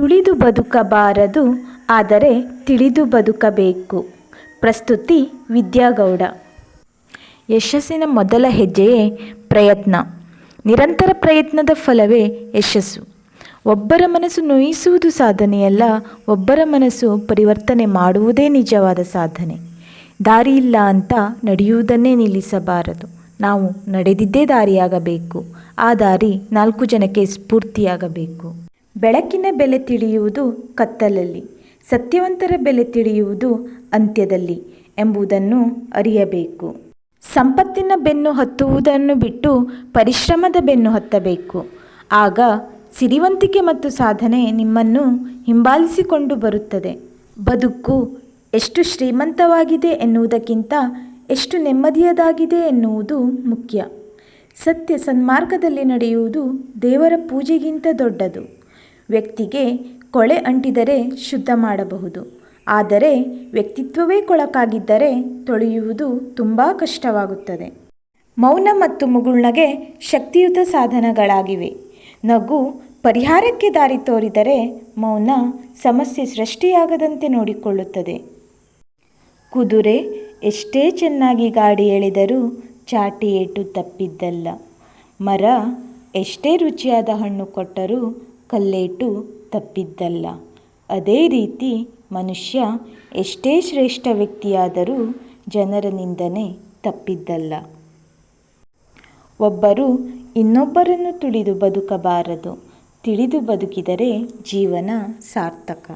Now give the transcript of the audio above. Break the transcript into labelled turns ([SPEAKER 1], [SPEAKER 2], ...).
[SPEAKER 1] ತುಳಿದು ಬದುಕಬಾರದು, ಆದರೆ ತಿಳಿದು ಬದುಕಬೇಕು. ಪ್ರಸ್ತುತಿ ವಿದ್ಯಾಗೌಡ. ಯಶಸ್ಸಿನ ಮೊದಲ ಹೆಜ್ಜೆಯೇ ಪ್ರಯತ್ನ. ನಿರಂತರ ಪ್ರಯತ್ನದ ಫಲವೇ ಯಶಸ್ಸು. ಒಬ್ಬರ ಮನಸ್ಸು ನೋಯಿಸುವುದು ಸಾಧನೆಯಲ್ಲ, ಒಬ್ಬರ ಮನಸ್ಸು ಪರಿವರ್ತನೆ ಮಾಡುವುದೇ ನಿಜವಾದ ಸಾಧನೆ. ದಾರಿ ಇಲ್ಲ ಅಂತ ನಡೆಯುವುದನ್ನೇ ನಿಲ್ಲಿಸಬಾರದು. ನಾವು ನಡೆದಿದ್ದೇ ದಾರಿಯಾಗಬೇಕು. ಆ ದಾರಿ ನಾಲ್ಕು ಜನಕ್ಕೆ ಸ್ಫೂರ್ತಿಯಾಗಬೇಕು. ಬೆಳಕಿನ ಬೆಲೆ ತಿಳಿಯುವುದು ಕತ್ತಲಲ್ಲಿ, ಸತ್ಯವಂತರ ಬೆಲೆ ತಿಳಿಯುವುದು ಅಂತ್ಯದಲ್ಲಿ ಎಂಬುದನ್ನು ಅರಿಯಬೇಕು. ಸಂಪತ್ತಿನ ಬೆನ್ನು ಹತ್ತುವುದನ್ನು ಬಿಟ್ಟು ಪರಿಶ್ರಮದ ಬೆನ್ನು ಹತ್ತಬೇಕು. ಆಗ ಸಿರಿವಂತಿಕೆ ಮತ್ತು ಸಾಧನೆ ನಿಮ್ಮನ್ನು ಹಿಂಬಾಲಿಸಿಕೊಂಡು ಬರುತ್ತದೆ. ಬದುಕು ಎಷ್ಟು ಶ್ರೀಮಂತವಾಗಿದೆ ಎನ್ನುವುದಕ್ಕಿಂತ ಎಷ್ಟು ನೆಮ್ಮದಿಯದಾಗಿದೆ ಎನ್ನುವುದು ಮುಖ್ಯ. ಸತ್ಯ ಸನ್ಮಾರ್ಗದಲ್ಲಿ ನಡೆಯುವುದು ದೇವರ ಪೂಜೆಗಿಂತ ದೊಡ್ಡದು. ವ್ಯಕ್ತಿಗೆ ಕೊಳೆ ಅಂಟಿದರೆ ಶುದ್ಧ ಮಾಡಬಹುದು. ಆದರೆ ವ್ಯಕ್ತಿತ್ವವೇ ಕೊಳಕಾಗಿದ್ದರೆ ತೊಳೆಯುವುದು ತುಂಬ ಕಷ್ಟವಾಗುತ್ತದೆ. ಮೌನ ಮತ್ತು ಮುಗುಳ್ನಗೆ ಶಕ್ತಿಯುತ ಸಾಧನಗಳಾಗಿವೆ. ನಗು ಪರಿಹಾರಕ್ಕೆ ದಾರಿ ತೋರಿದರೆ ಮೌನ ಸಮಸ್ಯೆ ಸೃಷ್ಟಿಯಾಗದಂತೆ ನೋಡಿಕೊಳ್ಳುತ್ತದೆ. ಕುದುರೆ ಎಷ್ಟೇ ಚೆನ್ನಾಗಿ ಗಾಡಿ ಎಳೆದರೂ ಚಾಟಿ ಏಟು ತಪ್ಪಿದ್ದಲ್ಲ. ಮರ ಎಷ್ಟೇ ರುಚಿಯಾದ ಹಣ್ಣು ಕೊಟ್ಟರೂ ಕಲ್ಲೇಟು ತಪ್ಪಿದ್ದಲ್ಲ. ಅದೇ ರೀತಿ ಮನುಷ್ಯ ಎಷ್ಟೇ ಶ್ರೇಷ್ಠ ವ್ಯಕ್ತಿಯಾದರೂ ಜನರ ನಿಂದನೆ ತಪ್ಪಿದ್ದಲ್ಲ. ಒಬ್ಬರು ಇನ್ನೊಬ್ಬರನ್ನು ತುಳಿದು ಬದುಕಬಾರದು. ತಿಳಿದು ಬದುಕಿದರೆ ಜೀವನ ಸಾರ್ಥಕ.